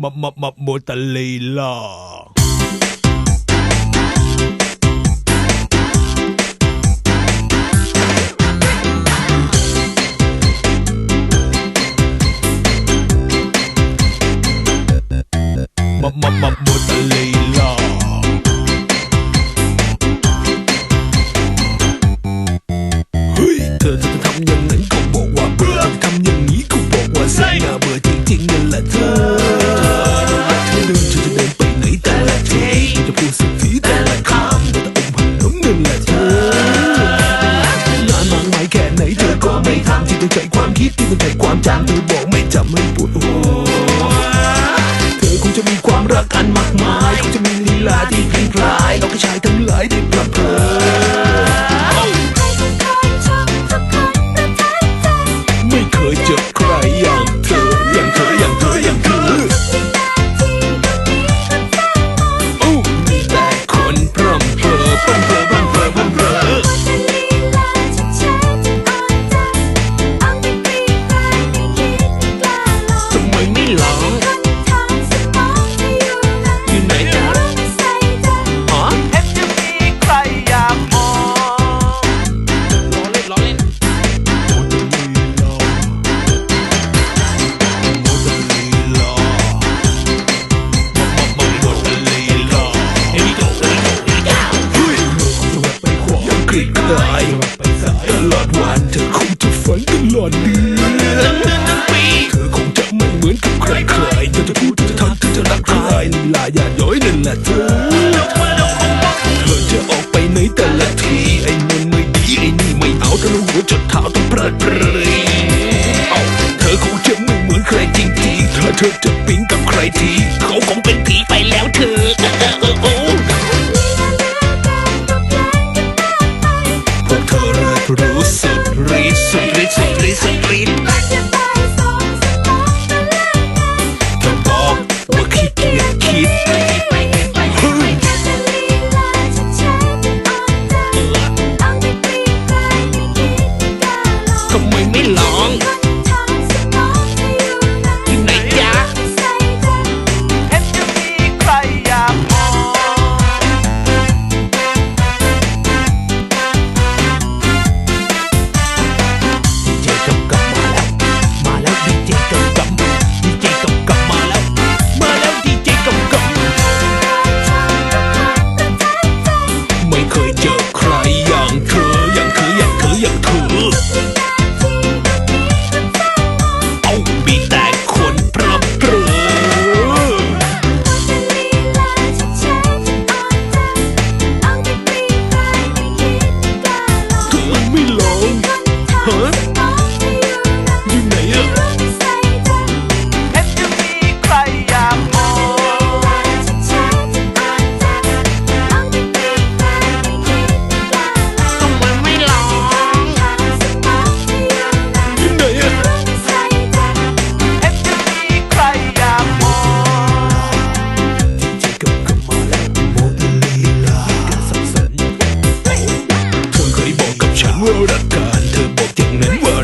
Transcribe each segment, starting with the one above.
mập mập mập mùa tà lì lò. Mập mập mập mùa tà lì lò. คงจะมีความรักอันมากมายคงจะมีลีลาที่เพลิงพลายเราก็ชายทั้งหลายได้าอย่าย้อยนั่นแหละทุอเธอจะออกไปไหนแต่ละทีไอ้นี่ไม่ดีไอ้นี่ไม่เอาทั้งหัวจดเท้าต้องเพลิดเพลินเธอคงจะไม่เหมือนใครจริงๆเธอเธอจะปิ๊งกับใครที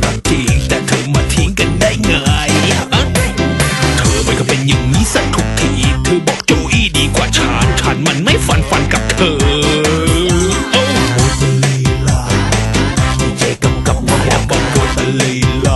รักจริงแต่เธอมาทิ้งกันได้ไงเธอไม่นก็เป็นอย่างนี้สักทุกที เธอบอกโจอี้ดีกว่าฉันฉันมันไม่ฝันฝันกับเธอโอ้โหลีลาใจกำกับมาแล้วบอกโคตรลีลา